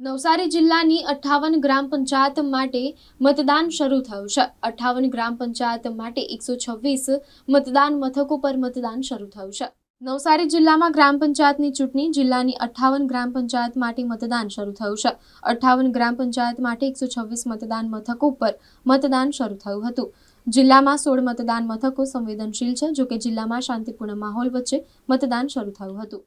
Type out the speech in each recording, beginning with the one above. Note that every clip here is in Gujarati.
નવસારી જિલ્લાની અઠ્ઠાવન ગ્રામ પંચાયત માટે મતદાન શરૂ થયું છે. અઠ્ઠાવન ગ્રામ પંચાયત માટે એકસો છવ્વીસ મતદાન મથકો પર મતદાન શરૂ થયું છે. નવસારી જિલ્લામાં ગ્રામ પંચાયતની ચૂંટણી, જિલ્લાની અઠ્ઠાવન ગ્રામ પંચાયત માટે મતદાન શરૂ થયું છે. અઠ્ઠાવન ગ્રામ પંચાયત માટે એકસો છવ્વીસ મતદાન મથકો પર મતદાન શરૂ થયું હતું. જિલ્લામાં સોળ મતદાન મથકો સંવેદનશીલ છે, જોકે જિલ્લામાં શાંતિપૂર્ણ માહોલ વચ્ચે મતદાન શરૂ થયું હતું.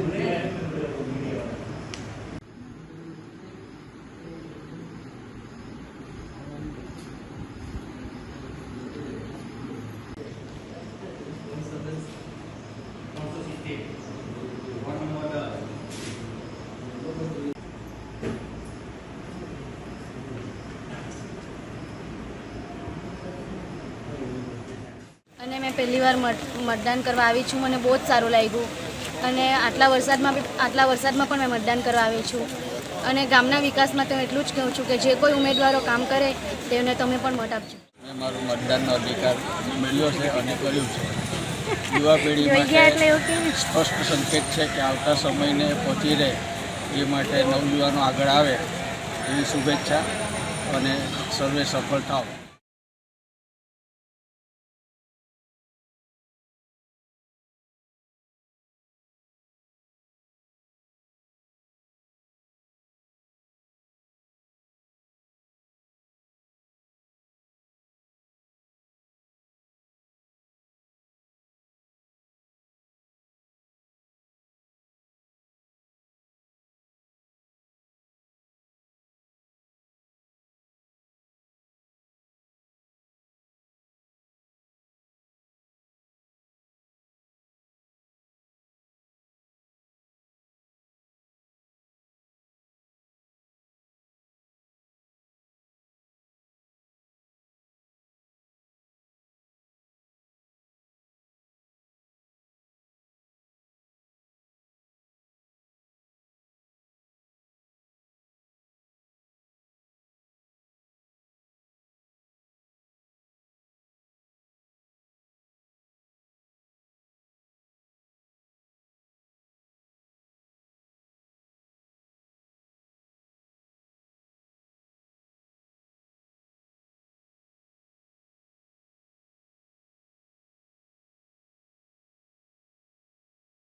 પહેલી વાર મતદાન કરવા આવી છું. મને બહુ જ સારું લાગ્યું. અને આટલા વરસાદમાં બી આટલા વરસાદમાં પણ મેં મતદાન કરવા આવી છું. અને ગામના વિકાસમાં તો એટલું જ કહું છું કે જે કોઈ ઉમેદવારો કામ કરે તેમને તમે પણ મત આપજો. મેં મારું મતદાનનો અધિકાર મળ્યો છે અને કર્યું છે. યુવા પેઢી માટે સ્પષ્ટ સંકેત છે કે આવતા સમયને પહોંચી રહે એ માટે નવયુવાનો આગળ આવે એવી શુભેચ્છા અને સર્વે સફળ થાવ